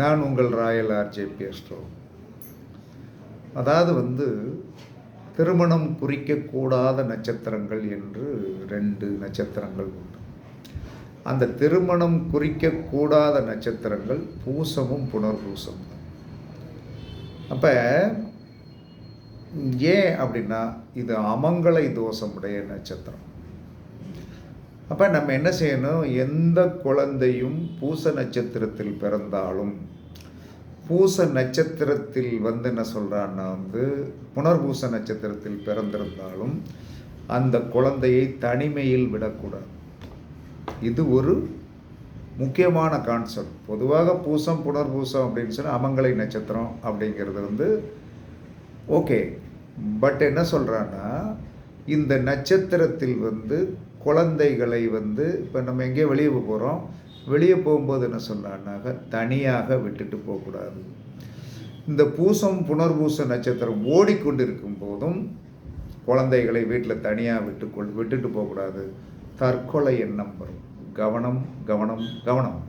நான் உங்கள் Royal RJB astro. அதாவது வந்து திருமணம் குறிக்கக்கூடாத நட்சத்திரங்கள் என்று ரெண்டு நட்சத்திரங்கள் உண்டு. அந்த திருமணம் குறிக்கக்கூடாத நட்சத்திரங்கள் பூசமும் புனர்பூசம் அப்போ ஏன் அப்படின்னா இது அமங்கலை தோஷமுடைய நட்சத்திரம். அப்போ நம்ம என்ன செய்யணும்? எந்த குழந்தையும் பூச நட்சத்திரத்தில் பிறந்தாலும் பூச நட்சத்திரத்தில் வந்து என்ன சொல்கிறான்னா வந்து புனர்பூச நட்சத்திரத்தில் பிறந்திருந்தாலும் அந்த குழந்தையை தனிமையில் விடக்கூடாது. இது ஒரு முக்கியமான கான்செப்ட் பொதுவாக பூசம் புனர்பூசம் அப்படின்னு சொன்னால் அமங்கலை நட்சத்திரம் அப்படிங்கிறது வந்து ஓகே பட் என்ன சொல்கிறான்னா இந்த நட்சத்திரத்தில் வந்து குழந்தைகளை வந்து இப்போ நம்ம எங்கேயோ வெளியே போகிறோம் வெளியே போகும்போது என்ன சொன்னான்னாக்க தனியாக விட்டுட்டு போகக்கூடாது. இந்த பூசம் புனர்பூச நட்சத்திரம் ஓடிக்கொண்டிருக்கும் போதும் குழந்தைகளை வீட்டில் தனியாக விட்டு கொள் விட்டுட்டு போகக்கூடாது. தற்கொலை எண்ணம் வரும். கவனம் கவனம் கவனம்.